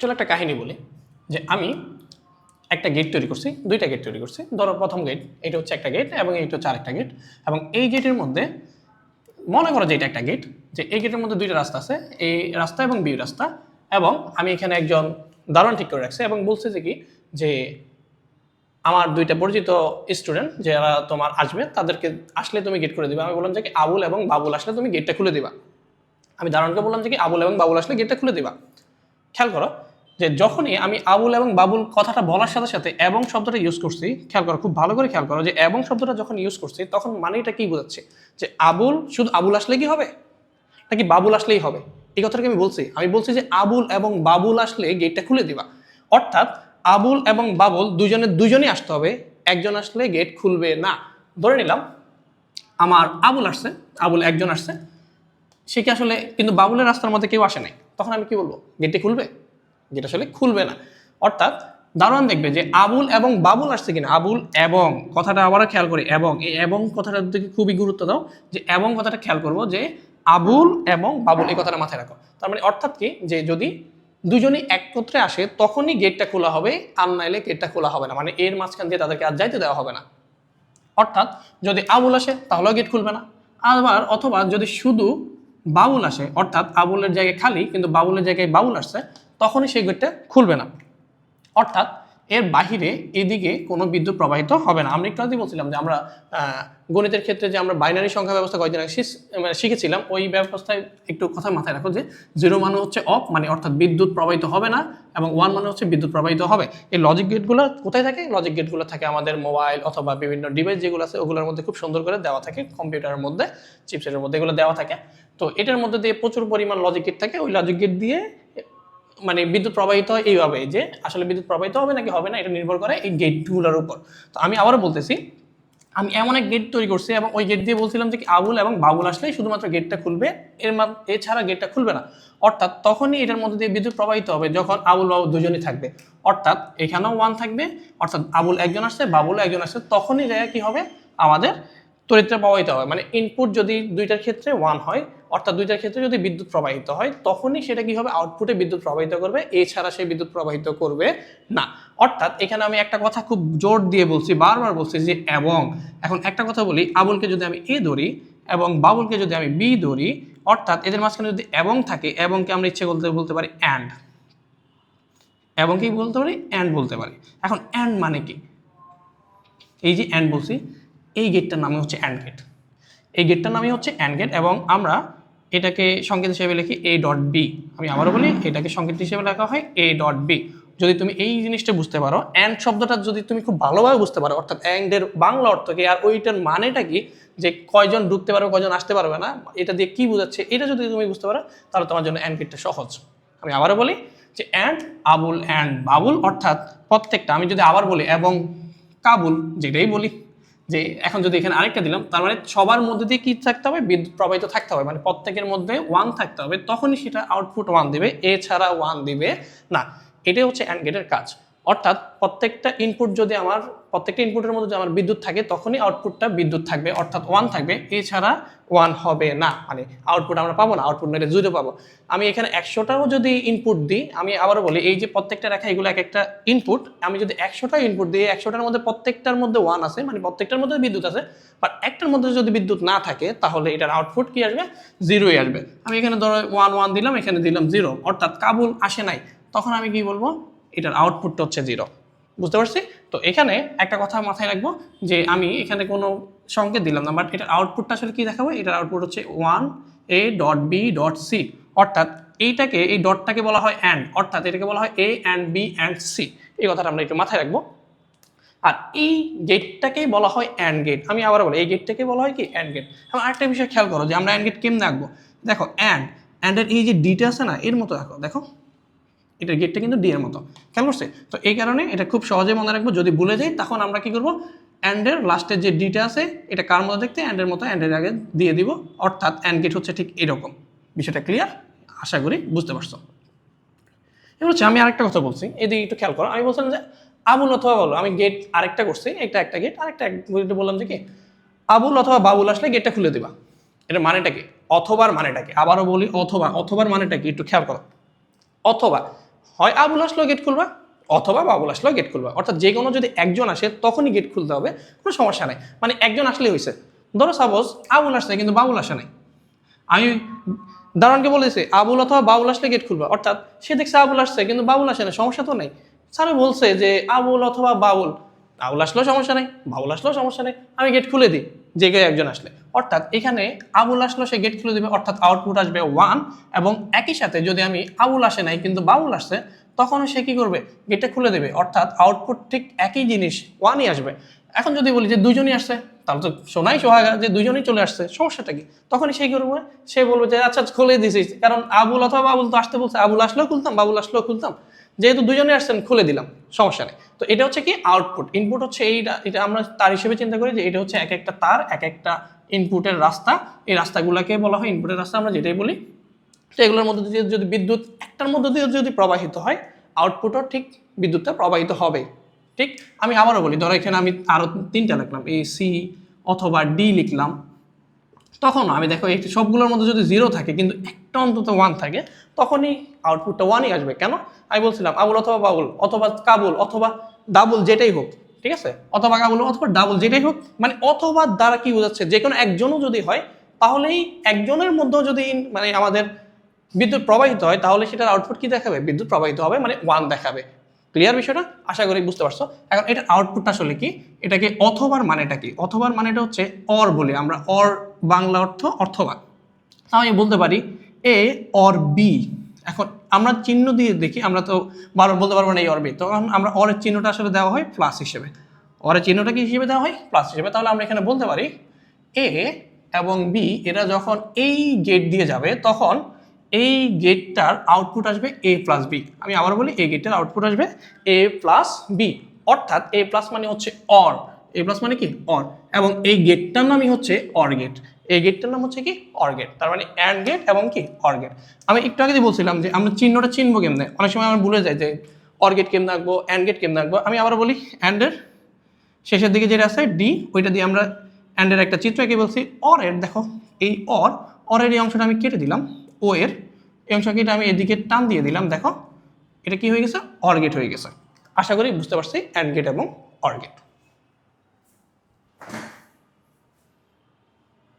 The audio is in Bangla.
চলো একটা কাহিনী বলি। যে আমি একটা গেট তৈরি করছি, দুইটা গেট তৈরি করছি। ধরো প্রথম গেট এটা হচ্ছে একটা গেট এবং এইটা হচ্ছে আরেকটা গেট এবং এই গেটের মধ্যে মনে করো যে এটা একটা গেট যে এই গেটের মধ্যে দুইটা রাস্তা আছে এই রাস্তা এবং বি রাস্তা। এবং আমি এখানে একজন দারোয়ান ঠিক করে রাখছি এবং বলছে যে কি, যে আমার দুইটা পরিচিত স্টুডেন্ট যারা তোমার আসবে, তাদেরকে আসলে তুমি গেট করে দিবা। আমি বললাম যে কি, আবুল এবং বাবুল আসলে তুমি গেটটা খুলে দিবা। আমি দারোয়ানকে বললাম যে কি, আবুল এবং বাবুল আসলে গেটটা খুলে দিবা। খেয়াল করো যে যখনই আমি আবুল এবং বাবুল কথাটা বলার সাথে সাথে এবং শব্দটা ইউজ করছি, খেয়াল করো, খুব ভালো করে খেয়াল করো যে এবং শব্দটা যখন ইউজ করছি, তখন মানেটা কি বোঝাচ্ছে? যে আবুল শুধু আবুল আসলে কি হবে? নাকি বাবুল আসলেই হবে? এই কথাটা কি আমি বলছি। আমি বলছি যে আবুল এবং বাবুল আসলে গেটটা খুলে দিবা। অর্থাৎ আবুল এবং বাবুল দুজনের দুজনই আসতে হবে, একজন আসলে গেট খুলবে না। ধরে নিলাম, আমার আবুল আসছে, আবুল একজন আসছে, সে কি আসলে, কিন্তু বাবুলের রাস্তার মধ্যে কেউ আসে নাই। তখন আমি কি বলব? গেটটি খুলবে? গেট আসলে খুলবে না। অর্থাৎ দারোয়ান দেখবে যে আবুল এবং বাবুল আসছে কিনা? আবুল এবং। কথাটা আবারও খেয়াল করি, এবং। এই এবং কথাটার দিকে খুবই গুরুত্ব দাও, যে এবং কথাটা খেয়াল করব যে আবুল এবং বাবুল, এই কথাটা মাথায় রাখো। তার মানে অর্থাৎ কি? যে যদি দুজনেই একত্রে আসে, তখনই গেটটা খোলা হবে, আর নাইলে গেটটা খোলা হবে না। মানে এর মাঝখান দিয়ে তাদেরকে আর যাইতে দেওয়া হবে না। অর্থাৎ যদি আবুল আসে, তাহলেও গেট খুলবে না। আবার অথবা যদি শুধু বাবুল আসে, অর্থাৎ আবুলের জায়গায় খালি, কিন্তু বাবুলের জায়গায় বাবুল আসছে তখনই সেই গেটটা খুলবে না। অর্থাৎ এর বাহিরে এদিকে কোনো বিদ্যুৎ প্রবাহিত হবে না। আমরা একটু আগে বলছিলাম যে আমরা গণিতের ক্ষেত্রে যে আমরা বাইনারি সংখ্যা ব্যবস্থা কয়েকদিন আগে মানে শিখেছিলাম, ওই ব্যবস্থায় একটু কথা মাথায় রাখো যে জিরো মানে হচ্ছে অফ মানে অর্থাৎ বিদ্যুৎ প্রবাহিত হবে না, এবং ওয়ান মানে হচ্ছে বিদ্যুৎ প্রবাহিত হবে। এই লজিক গেটগুলো কোথায় থাকে? লজিক গেটগুলো থাকে আমাদের মোবাইল অথবা বিভিন্ন ডিভাইস যেগুলো আছে, ওগুলোর মধ্যে খুব সুন্দর করে দেওয়া থাকে, কম্পিউটারের মধ্যে চিপসেটের মধ্যে এগুলো দেওয়া থাকে। তো এটার মধ্যে দিয়ে প্রচুর পরিমাণ লজিক গেট থাকে। ওই লজিক গেট দিয়ে মানে বিদ্যুৎ প্রবাহিত হয় এইভাবে যে আসলে বিদ্যুৎ প্রবাহিত হবে নাকি হবে না, এটা নির্ভর করে এই গেটগুলোর উপর। তো আমি আবারও বলতেছি, আমি এমন এক গেট তৈরি করছি এবং ওই গেট দিয়ে বলছিলাম যে কি আবুল এবং বাবুল আসলেই শুধুমাত্র গেটটা খুলবে, এর এছাড়া গেটটা খুলবে না। অর্থাৎ তখনই এটার মধ্যে দিয়ে বিদ্যুৎ প্রবাহিত হবে যখন আবুল বাবুল দুজনই থাকবে। অর্থাৎ এখানেও ওয়ান থাকবে, অর্থাৎ আবুল একজন আসছে, বাবুল একজন আসছে, তখনই জায়গায় কি হবে? আমাদের তড়িৎটা প্রবাহিত হবে। মানে ইনপুট যদি দুইটার ক্ষেত্রে ওয়ান হয় অর্থাৎ দুইটার ক্ষেত্রে যদি বিদ্যুৎ প্রবাহিত হয়, তখনই সেটা কি হবে? আউটপুটে বিদ্যুৎ প্রবাহিত করবে, এছাড়া সে বিদ্যুৎ প্রবাহিত করবে না। অর্থাৎ এখানে আমি একটা কথা খুব জোর দিয়ে বলছি, বারবার বলছি যে এবং। এখন একটা কথা বলি, আবুলকে যদি আমি এ ধরি এবং বাবুলকে যদি আমি বি ধরি, অর্থাৎ এদের মাঝখানে যদি এবং থাকে, এবংকে আমরা ইচ্ছে করতে বলতে পারি অ্যান্ড এবং কি বলতে পারি অ্যান্ড বলতে পারি। এখন অ্যান্ড মানে কি? এই যে অ্যান্ড বলছি, এই গেটটার নামে হচ্ছে অ্যান্ড গেট এই গেটটার নামই হচ্ছে অ্যান্ড গেট এবং আমরা এটাকে সংকেত হিসেবে লিখি এ ডট বি আমি আবারও বলি, এটাকে সংকেত হিসেবে লেখা হয় এ ডট বি যদি তুমি এই জিনিসটা বুঝতে পারো অ্যান্ড শব্দটা যদি তুমি খুব ভালোভাবে বুঝতে পারো, অর্থাৎ অ্যান্ডের বাংলা অর্থ কি, আর ওইটার মানেটা কি, যে কয়জন ঢুকতে পারবে, কয়জন আসতে পারবে না, এটা দিয়ে কি বোঝাচ্ছে, এটা যদি তুমি বুঝতে পারো, তাহলে তোমার জন্য অ্যান্ড গেটটা সহজ। আমি আবারও বলি যে অ্যান্ড আবুল অ্যান্ড বাবুল, অর্থাৎ প্রত্যেকটা, আমি যদি আবার বলি এবং কাবুল, যেটাই বলি যে এখন যদি এখানে আরেকটা দিলাম, তার মানে সবার মধ্যে দিয়ে কি থাকতে হবে? বিদ্যুৎ প্রবাহিত থাকতে হবে। মানে প্রত্যেকের মধ্যে ওয়ান থাকতে হবে। তখনই সেটা আউটপুট ওয়ান দিবে। এছাড়া ওয়ান দিবে না। এটাই হচ্ছে অ্যান্ড গেটের কাজ। অর্থাৎ প্রত্যেকটা ইনপুট যদি আমার, প্রত্যেকটা ইনপুটের মধ্যে যদি আমার বিদ্যুৎ থাকে, তখনই আউটপুটটা বিদ্যুৎ থাকবে, অর্থাৎ ওয়ান থাকবে। এছাড়া ওয়ান হবে না। মানে আউটপুট আমরা পাবো না আউটপুট মেরে জিরো পাবো। আমি এখানে একশোটাও যদি ইনপুট দিই, আমি আবারও বলি, এই যে প্রত্যেকটা রেখা, এগুলো এক একটা ইনপুট আমি যদি একশোটা ইনপুট দিই একশোটার মধ্যে প্রত্যেকটার মধ্যে ওয়ান আছে মানে প্রত্যেকটার মধ্যে বিদ্যুৎ আছে বাট একটার মধ্যে যদি বিদ্যুৎ না থাকে, তাহলে এটার আউটপুট কি আসবে? জিরোই আসবে। আমি এখানে ধরো ওয়ান ওয়ান দিলাম, এখানে দিলাম জিরো অর্থাৎ কাবুল আসে নাই। তখন আমি কি বলব? এটার আউটপুটটা হচ্ছে জিরো বুঝতে পারছি? তো এখানে একটা কথা মাথায় রাখব যে আমি এখানে কোনো সংকেত দিলাম না বাট এটার আউটপুটটা আসলে কি দেখাবো? এটার আউটপুট হচ্ছে one A dot B dot C অর্থাৎ এইটাকে, এই ডটটাকে বলা হয় অ্যান্ড অর্থাৎ এটাকে বলা হয় A and B and C এই কথাটা আমরা একটু মাথায় রাখব। আর এই গেটটাকেই বলা হয় অ্যান্ড গেট আমি আবার বলি, এই গেটটাকে বলা হয় কি? অ্যান্ড গেট এখন আরেকটা বিষয় খেয়াল করো যে আমরা অ্যান্ড গেট কেমনে আঁকবো? দেখো অ্যান্ড অ্যান্ডের এই যে ডিটা আছে না, এর মতো দেখো দেখো এটার গেটটা কিন্তু ডি এর মতো। খেয়াল করছে? তো এই কারণে এটা খুব সহজে মনে রাখব, যদি ভুলে যাই, তখন আমরা কি করব? অ্যান্ডের লাস্টের যে ডিটা আছে, এটা কার মতো দেখতে? অ্যান্ডের মতো অ্যান্ডের আগে দিয়ে দিব। অর্থাৎ অ্যান্ড গেট হচ্ছে ঠিক এরকম। বিষয়টা ক্লিয়ার আশা করি বুঝতে পারছ। এবার হচ্ছে আমি আরেকটা কথা বলছি। এদিকে একটু খেয়াল করো। আমি বলছিলাম যে আবুল অথবা বাবুল, আমি গেট আরেকটা করছি একটা একটা গেট আরেকটা গেটে বললাম যে কি? আবুল অথবা বাবুল আসলে গেটটা খুলে দিবা। এটা মানেটা কি? অথবার মানেটা কি? আবারও বলি অথবা। অথবার মানেটা কি? একটু খেয়াল করো। অথবা। হয় আবুল আসলেও গেট খুলবা, অথবা বাবুল আসলেও গেট খুলবা। অর্থাৎ যে কোনো যদি একজন আসে, তখনই গেট খুলতে হবে, কোনো সমস্যা নাই। মানে একজন আসলেই হয়েছে ধরো সাপোজ আবুল আসছে, কিন্তু বাবুল আসে নাই। আমি দারোয়ানকে বলেছি আবুল অথবা বাবুল আসলে গেট খুলবা। অর্থাৎ সে দেখছে আবুল আসছে, কিন্তু বাবুল আসে না সমস্যা তো নেই। স্যারে বলছে যে আবুল অথবা বাবুল। আবুল আসলেও সমস্যা নেই, বাবুল আসলেও সমস্যা নেই, আমি গেট খুলে দিই, যে কেউ একজন আসলে। অর্থাৎ এখানে আবুল আসলেও সে গেট খুলে দেবে, অর্থাৎ আউটপুট আসবে ওয়ান এবং একই সাথে যদি আমি আবুল আসে নাই কিন্তু বাবুল আসছে, তখন সে কি করবে? গেটটা খুলে দেবে, অর্থাৎ আউটপুট ঠিক একই জিনিস ওয়ানই আসবে। এখন যদি বলি যে দুজনই আসছে, তাহলে তো শোনাই সোহাগা যে দুজনেই চলে আসছে, সমস্যাটা কি? তখনই সেই করবে? সে বলবে যে আচ্ছা খুলে দিছিস কারণ আবুল অথবা বাবুল তো আসতে বলছে, আবুল আসলেও খুলতাম, বাবুল আসলেও খুলতাম। যেহেতু দুজনে আসছেন, খুলে দিলাম, সমস্যা নেই। তো এটা হচ্ছে কি? আউটপুট ইনপুট হচ্ছে এইটা, এটা আমরা তার হিসেবে চিন্তা করি যে এটা হচ্ছে এক একটা তার, এক একটা ইনপুটের রাস্তা, এই রাস্তাগুলোকে বলা হয় ইনপুটের রাস্তা, আমরা যেটাই বলি, তো এগুলোর মধ্যে দিয়ে যদি বিদ্যুৎ, একটার মধ্যে দিয়ে যদি প্রবাহিত হয় আউটপুটও ঠিক বিদ্যুৎটা প্রবাহিত হবে। ঠিক? আমি আবারও বলি, ধরো এখানে আমি আরও তিনটা লিখলাম এ সি অথবা ডি লিখলাম। তখন আমি দেখো, এই সবগুলোর মধ্যে যদি জিরো থাকে, কিন্তু একটা অন্তত ওয়ান থাকে, তখনই আউটপুটটা ওয়ানই আসবে। কেন? আমি বলছিলাম, আবুল অথবা বাবুল, অথবা কাবুল, অথবা ডাবল, যেটাই হোক। ঠিক আছে? অথবা কাবুল অথবা ডাবল যেটাই হোক মানে অথবা দ্বারা কি বোঝাচ্ছে? যে কোনো একজনও যদি হয়, তাহলেই একজনের মধ্যেও যদি মানে আমাদের বিদ্যুৎ প্রবাহিত হয়, তাহলে সেটার আউটপুট কি দেখাবে? বিদ্যুৎ প্রবাহিত হবে মানে ওয়ান দেখাবে। ক্লিয়ার বিষয়টা? আশা করি বুঝতে পারছ। এখন এটা আউটপুটটা আসলে কি? এটাকে অথবার মানেটা কি? অথবার মানেটা হচ্ছে অর বলি, আমরা অর বাংলা অর্থ অর্থবা আমি বলতে পারি এ অর বি এখন আমরা চিহ্ন দিয়ে দেখি, আমরা তো বারবার বলতে পারব না এই অর বি তখন আমরা অরের চিহ্নটা আসলে দেওয়া হয় প্লাস হিসেবে। অরের চিহ্নটা কি হিসেবে দেওয়া হয়? প্লাস হিসেবে। তাহলে আমরা এখানে বলতে পারি এ এবং বি এরা যখন এই গেট দিয়ে যাবে, তখন এই গেটটার আউটপুট আসবে এ প্লাস বি আমি আবার বলি, এই গেটটার আউটপুট আসবে এ প্লাস বি অর্থাৎ এ প্লাস মানে হচ্ছে অর এ প্লাস মানে কি? অর এবং এই গেটটার নামই হচ্ছে অর গেট এই গেটটার নাম হচ্ছে কি? অর গেট তার মানে অ্যান্ড গেট এবং কি? অর গেট আমি একটু আগে বলছিলাম যে আমরা চিহ্নটা চিনবো কেমনে? অনেক সময় আমরা ভুলে যাই যে অর গেট কেমনে আঁকবো অ্যান্ড গেট কেমনে আঁকবো? আমি আবার বলি অ্যান্ডের শেষের দিকে যেটা আছে ডি ওইটা দিয়ে আমরা অ্যান্ডের একটা চিত্র এঁকে বলছি। অর এর, দেখো, এই অর অরের এই অংশটা আমি কেটে দিলাম। ও এর এই অংশকে আমি এদিকে টান দিয়ে দিলাম। দেখো, এটা কি হয়ে গেছে? অর গেট হয়ে গেছে। আশা করি বুঝতে পারছি অ্যান্ড গেট এবং অর গেট